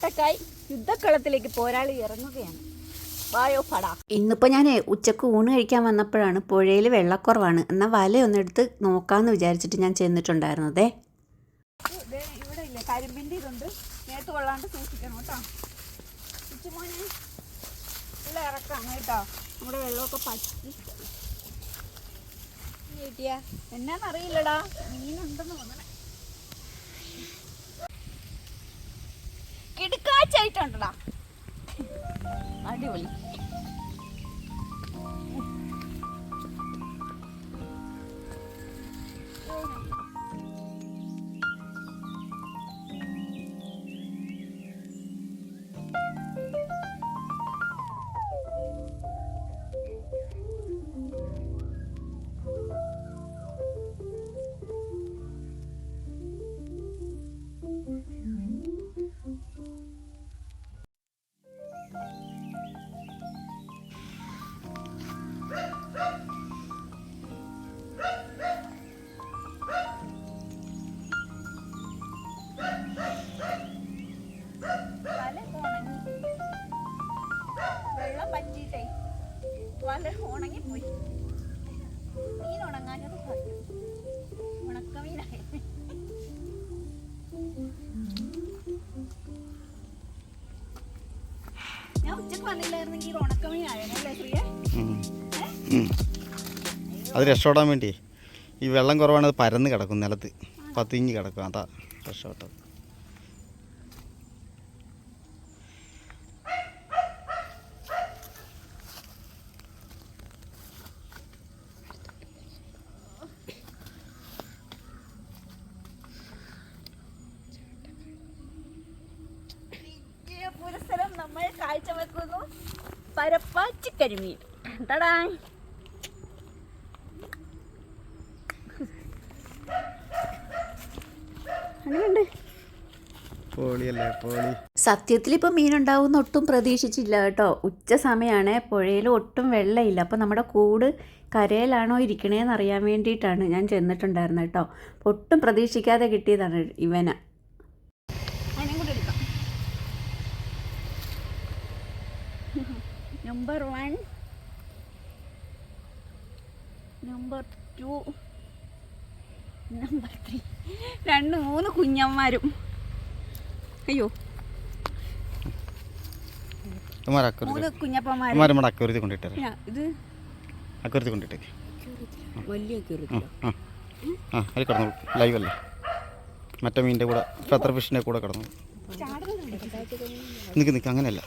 ഒറ്റക്കായി യുദ്ധക്കളത്തിലേക്ക് പോരാളി ഇറങ്ങുകയാണ്. വായോ പടാ ഇന്നിപ്പോൾ ഞാൻ ഉച്ചയ്ക്ക് ഊണ് കഴിക്കാൻ വന്നപ്പോഴാണ് പുഴയിൽ വെള്ളക്കുറവാണ്. എന്നാൽ വലയൊന്നെടുത്ത് നോക്കാന്ന് വിചാരിച്ചിട്ട് ഞാൻ ചെന്നിട്ടുണ്ടായിരുന്നതേ. ഇവിടെ ഇല്ല കരിമ്പിന്റെ ഇതുണ്ട്. നേരത്ത് കൊള്ളാണ്ട് സൂക്ഷിക്കണം കേട്ടോ. ഉച്ചമോനെ ഉള്ള ഇറക്കാണ് കേട്ടോ. നമ്മുടെ വെള്ളമൊക്കെ പറ്റി. കിട്ടിയ? എന്നാന്നറിയില്ലടാ. മീനുണ്ടെന്ന് തോന്നണേ. കിടുക്കാച്ചായിട്ടുണ്ടടാ അടിപൊളി. വല ഉണങ്ങിപ്പോയി മീൻ ഉണങ്ങാഞ്ഞത് ഉണക്ക മീനായി. ഞാൻ ഉച്ചയ്ക്ക് വന്നില്ലായിരുന്നെങ്കിൽ ഇത് ഉണക്കമീനായേനെ അല്ലേ ശ്രീയ അത് രക്ഷപ്പെടാൻ വേണ്ടി ഈ വെള്ളം കുറവാണ് അത് പരന്ന് കിടക്കും നിലത്ത്. പത്തിങ്ങി കിടക്കും. അതാ രക്ഷപ്പെട്ടത്. കരിമീൻ. തടാ. അങ്ങനെയുണ്ട്. സത്യത്തിൽ ഇപ്പോൾ മീനുണ്ടാവും ഒട്ടും പ്രതീക്ഷിച്ചില്ല കേട്ടോ. ഉച്ച സമയമാണ് പുഴയിൽ ഒട്ടും വെള്ളമില്ല. അപ്പോൾ നമ്മുടെ കൂട് കരയിലാണോ ഇരിക്കണേന്ന് അറിയാൻ വേണ്ടിയിട്ടാണ് ഞാൻ ചെന്നിട്ടുണ്ടായിരുന്നത് കേട്ടോ. ഒട്ടും പ്രതീക്ഷിക്കാതെ കിട്ടിയതാണ് ഇവനെ. Number one number two number three രണ്ട് മൂന്ന് കുഞ്ഞന്മാരും അയ്യോ. മൂന്ന് കുഞ്ഞപ്പന്മാരും. ഇത് അക്കുറത്തി കൊണ്ടിട്ടേ വലിയ ആ ആ ആ അതിൽ കിടന്നു. ലൈവ് അല്ലേ? മറ്റേ മീനിന്റെ കൂടെ ഫെത്തർ ഫിഷിന്റെ കൂടെ കിടന്നു. നിൽക്ക് നിൽക്ക് അങ്ങനെയല്ല.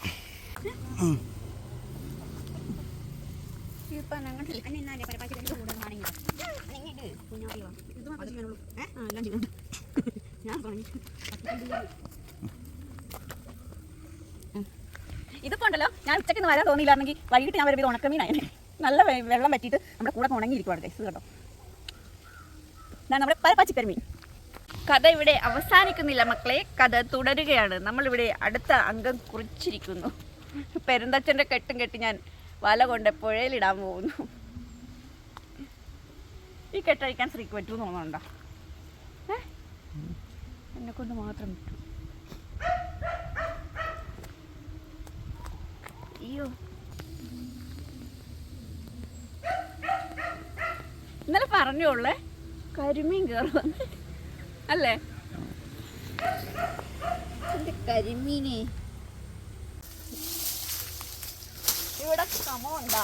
ഇതിപ്പോ ഉണ്ടല്ലോ. ഞാൻ ഉച്ചയ്ക്ക് ഇന്ന് വരാൻ തോന്നിയില്ലായിരുന്നെങ്കിൽ വൈകിട്ട് ഞാൻ വരുമ്പോൾ ഉണക്കമീനായി നല്ല വെള്ളം പറ്റിയിട്ട് നമ്മുടെ കൂടെ ഉണങ്ങിയിരിക്കുവാണ്. ഇത് കേട്ടോ ഇതാണ് നമ്മുടെ പരപ്പാച്ചിക്കരിമീൻ കഥ ഇവിടെ അവസാനിക്കുന്നില്ല മക്കളെ. കഥ തുടരുകയാണ്. നമ്മളിവിടെ അടുത്ത അംഗം കുറിച്ചിരിക്കുന്നു. പെരുന്തച്ഛന്റെ കെട്ടും കെട്ടി ഞാൻ വല കൊണ്ട് പുഴയിലിടാൻ പോകുന്നു. ഈ കെട്ടഴിക്കാൻ സ്ത്രീക്ക് പറ്റൂ തോന്നുന്നുണ്ടോ? ഏ? എന്നെ കൊണ്ട് മാത്രം പറ്റൂ. അയ്യോ. ഇന്നലെ പറഞ്ഞോളേ കരിമീൻ കയറുമെന്ന് അല്ലേ? കരിമീനേ കരിമീനെ. ഇവിടെ ക്രമമുണ്ടാ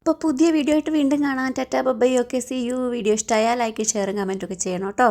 അപ്പോൾ പുതിയ വീഡിയോ ആയിട്ട് വീണ്ടും കാണാൻ ടാറ്റാ ബബ്ബൈ ഒക്കെ സി യു വീഡിയോ ഇഷ്ടമായാൽ ലൈക്ക് ഷെയറും കമന്റൊക്കെ ചെയ്യണം കേട്ടോ.